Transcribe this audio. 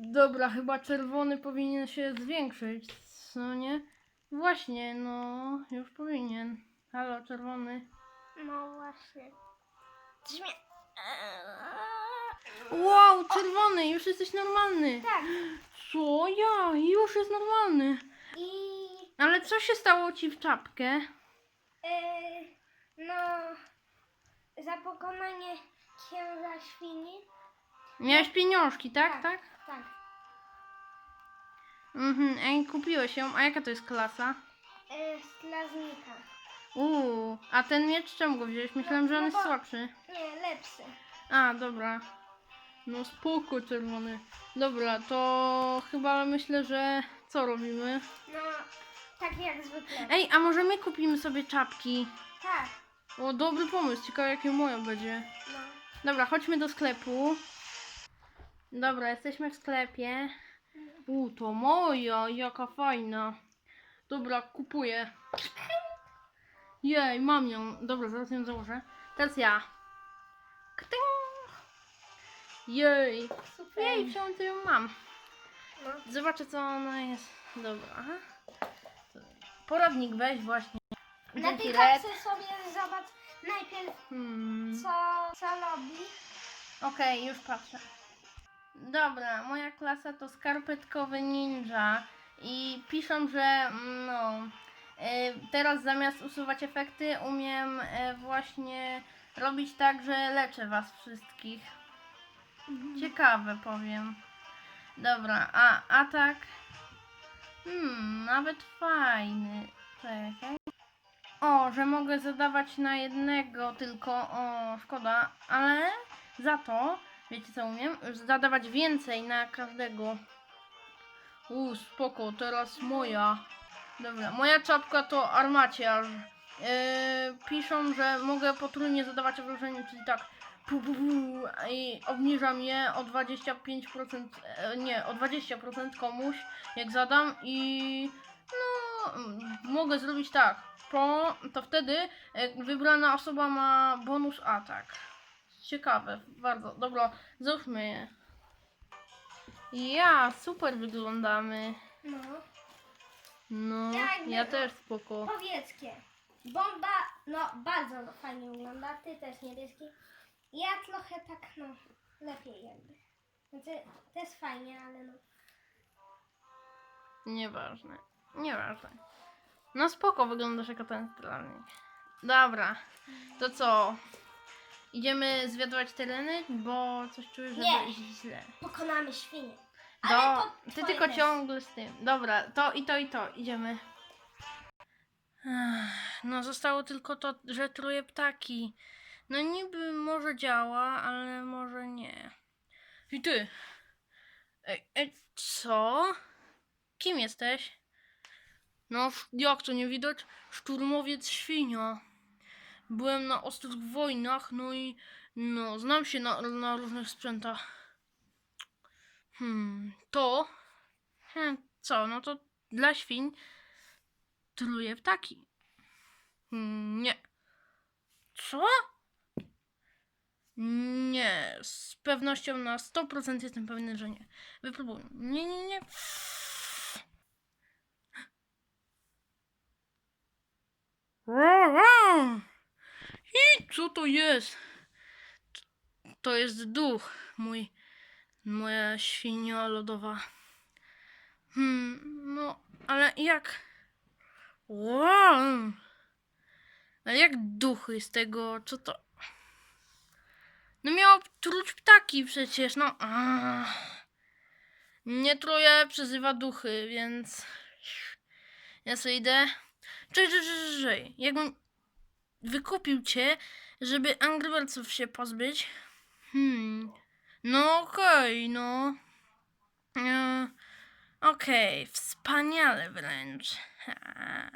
Dobra, chyba czerwony powinien się zwiększyć, co nie? Właśnie, no, już powinien. Halo, czerwony. No właśnie. Coś mnie... Wow, czerwony, już jesteś normalny. Tak. Co ja? Już jest normalny. I... Ale co się stało ci w czapkę? Yy, no... Za pokonanie księdza świni. Miałeś pieniążki, tak? Tak. Tak? Tak. Mhm, ej, kupiłeś ją. A jaka to jest klasa? Yy, z Laznika. Uuu, a ten miecz czemu go wziąłeś? Myślałem, że on jest No słabszy. Nie, lepszy. A, dobra. No spoko, czerwony. Dobra, to chyba myślę, że co robimy? No, tak jak zwykle. Ej, a może my kupimy sobie czapki? Tak. O, dobry pomysł, ciekawe jakie moja będzie. No. Dobra, chodźmy do sklepu. Dobra, jesteśmy w sklepie. U, to moja, jaka fajna. Dobra, kupuję. Jej, mam ją. Dobra, zaraz ją założę. Teraz ja. Ktyn. Jej. Super. Jej, to ją mam? No. Zobaczę, co ona jest. Dobra. aha. Poradnik weź właśnie. Na Dzięki, Red. sobie zobacz najpierw Hmm. co, co robi. Okej, już patrzę. Dobra, moja klasa to skarpetkowy ninja i piszą, że mm, no e, teraz zamiast usuwać efekty umiem e, właśnie robić tak, że leczę was wszystkich. Ciekawe powiem. Dobra, a atak hmm, nawet fajny. Czekaj. O, że mogę zadawać na jednego tylko. O, szkoda, ale za to, wiecie co umiem? Zadawać więcej na każdego. Uuu, spoko, teraz moja. Dobra, moja czapka to armaciarz. Yy, piszą, że mogę potrójnie zadawać obrażenia, czyli tak. Pu, pu, pu, I obniżam je o 25%, e, nie, o 20% komuś, jak zadam i no, mm, mogę zrobić tak. Po, to wtedy e, wybrana osoba ma bonus atak. Ciekawe, bardzo. Dobra, zróbmy je. Ja, super wyglądamy. No. No, Tak, ja no. też spoko. Powiedzkie. Bomba, no bardzo fajnie wygląda. Ty też niebieski. Ja trochę tak, no, lepiej jakby. Znaczy, też fajnie, ale no. Nieważne. Nieważne. No spoko wyglądasz jako ten strażnik. Dobra, to co? Idziemy zwiadywać tereny, bo coś czuję, że Nie. będzie źle. Pokonamy świnie. Do, to ty twoje tylko też. ciągle z tym. Dobra, to i to i to. Idziemy. Ech, No zostało tylko to, że truje ptaki. No niby może działa, ale może nie. I ty. Ej, ej, co? Kim jesteś? No, sz- jak to nie widać? Szturmowiec świnia. Byłem na ostrych wojnach, no i no, znam się na, na różnych sprzętach. Hmm, to. Hmm, co? No to dla świń truje ptaki. Hmm, nie. Co? Nie, z pewnością na 100% jestem pewny, że nie. Wypróbuj. Nie, nie, nie. I co to jest? To jest duch mój. Moja świnia lodowa. Hmm, no, ale jak. Wow! Ale jak duchy z tego, co to? No miało truć ptaki przecież, no. Nie truje, przyzywa duchy, więc. Ja sobie idę. Cześć, cześć, cześć, cześć. Jakbym wykupił cię, żeby Angry Birdsów się pozbyć. Hmm. No okej, no. E, Okej, wspaniale wręcz. Ha.